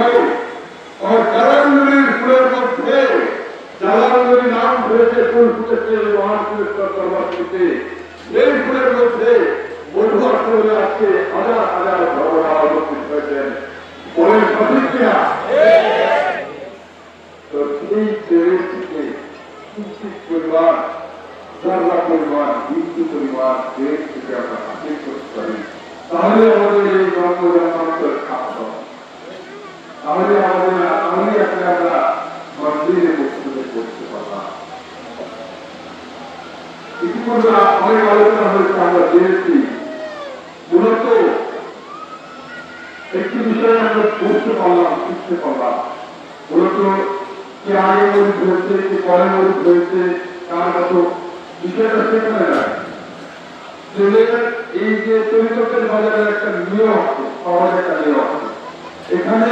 হবে জালাঙ্গুলির ফুলের মধ্যে জালাঙ্গুলি নাম ধরেছে ফুল ফুটেছে মহান পুরস্কার কর্মসূচিতে এই ফুলের মধ্যে বন্ধু আসলে আজকে হাজার হাজার ভগবান উপস্থিত হয়েছেন বলেন সঠিক কিনা তো এই দেবের থেকে কিঞ্চিত পরিমাণ সারা পরিমাণ বিন্দু পরিমাণ দেশ থেকে আমরা হাসিল করতে পারি তাহলে আমাদের এই জন্ম জন্মান্তর খাদ্য তাহলে আমাদের তাহলে একটা আমরা মন্দিরে বস্তুতে করতে পারলাম। ইতিমধ্যে অনেক আলোচনা হয়েছে আমরা জেনেছি। মূলত একটি বিষয়ে আমরা বুঝতে পারলাম, শিখতে পারলাম। মূলত কে আগে মরিচ হয়েছে, কে পরে মরিচ হয়েছে তার মতো, বিষয়টা সেখানে না এই যে তৈরিকতের বাজারের একটা নিয়ম আছে সমাজের একটা নিয়ম আছে। এখানে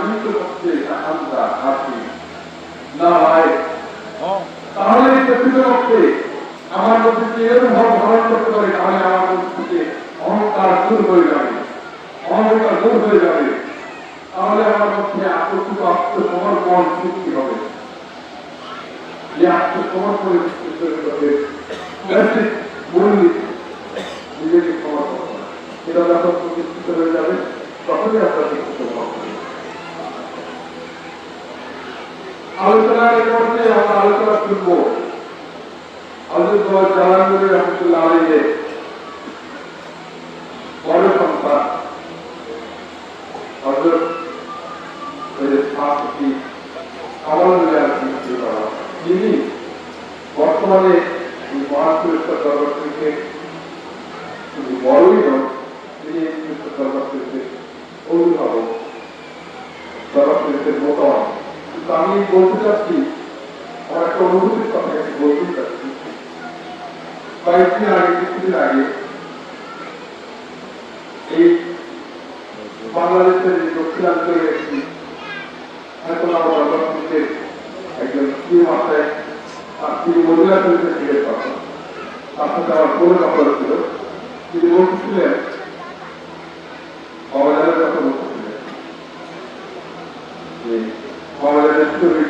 আমি তো হচ্ছে আকাঙ্ক্ষা আছি। না ভাই তাহলে এই প্রকৃতপক্ষে আমার মধ্যে যে এরকম ভাব ধারণ করতে পারি তাহলে আমার মধ্যে থেকে অহংকার দূর হয়ে যাবে। অহংকার দূর হয়ে যাবে। তাহলে আমার মধ্যে আত্মটুকু আত্মসমর্পণ সৃষ্টি হবে। যে আত্মসমর্পণের সৃষ্টি হবে মূলনীতি নিজেকে সমর্পণ করা। এটা যখন প্রতিষ্ঠিত হয়ে যাবে তখনই আপনার শিক্ষিত হবে আলোচনার মধ্যে আমরা আলোচনা শুনব আলোচনা জালানগুলি রহমতুল্লাহ আলীদের বড় সন্তান হজরত শাস্তি কামাল যিনি বর্তমানে এই মহান পুরস্কার দরবার থেকে শুধু বড়ই নন তিনি এই পুরস্কার দরবার থেকে অভিভাবক দরবার থেকে মোটামুটি আমি বলতে চাচ্ছি, আমার একটা অনুভূতির কথা একটু বলতে চাচ্ছি। কয়েকদিন আগে, কিছুদিন আগে, এই বাংলাদেশের এই দক্ষিণাঞ্চলের একটি একজন স্ত্রী মাথায় তিনি মহিলা শরীরে জিজ্ঞেস করতেন তার আমার কোনো কথা ছিল। তিনি বলতেছিলেন বাবাজারের কথা বলতেছিলেন যে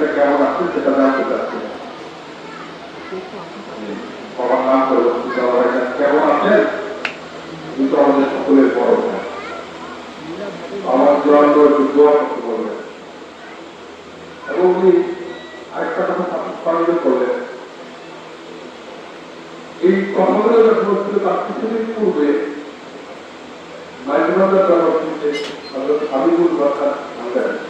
বাবাজারের কেমন আছে সেটা জানতে চাচ্ছিলেন বাবার নাম করে কেমন আছেন কিন্তু আমাদের সকলের বড় আমার চূড়ান্ত একটু বলবেন। এবং উনি আরেকটা কথা স্মরণ করলেন। এই কথাগুলো যখন হচ্ছিল, তার কিছুদিন পূর্বে মাইজুমাদার জন্মভূমিতে হজরত হাবিবুল বাসার ভান্ডারী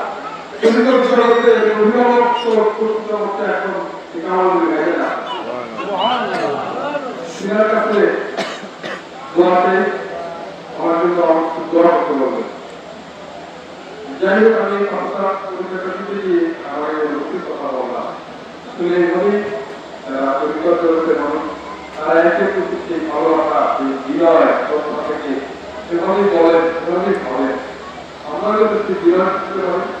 পরিকর জগতের অভিভাবক কর্তৃপক্ষটা এখন কামালের গায়ে না সিনার কাছে দোয়াতে আমার জন্য দোয়া করতে বলবেন যাই হোক আমি কথা পরিচয়টা গিয়ে আমার এই কথা বললাম আসলে এইভাবেই পরিচয় জগতের মানুষ তারা একে প্রতি সেই ভালোবাসা সেই বিনয় শ্রদ্ধা থেকে সেভাবেই বলেন সেভাবেই ভাবেন আমরা যদি বিনয় শিখতে পারি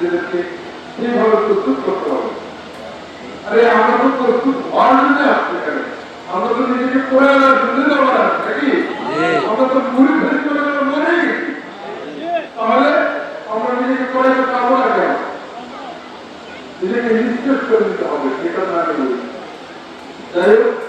নিজেদেরকে সেইভাবে প্রস্তুত করতে হবে। আরে আমরা তো প্রস্তুত হওয়ার জন্য আসতে পারি আমরা তো নিজেকে করে আনার জন্য যাওয়ার নাকি? আমরা তো মুড়ি ফেরি করে মরে তাহলে আমরা নিজেকে করে পাবো না কেন? নিজেকে নিশ্চয় করে দিতে হবে সেটা না যাই হোক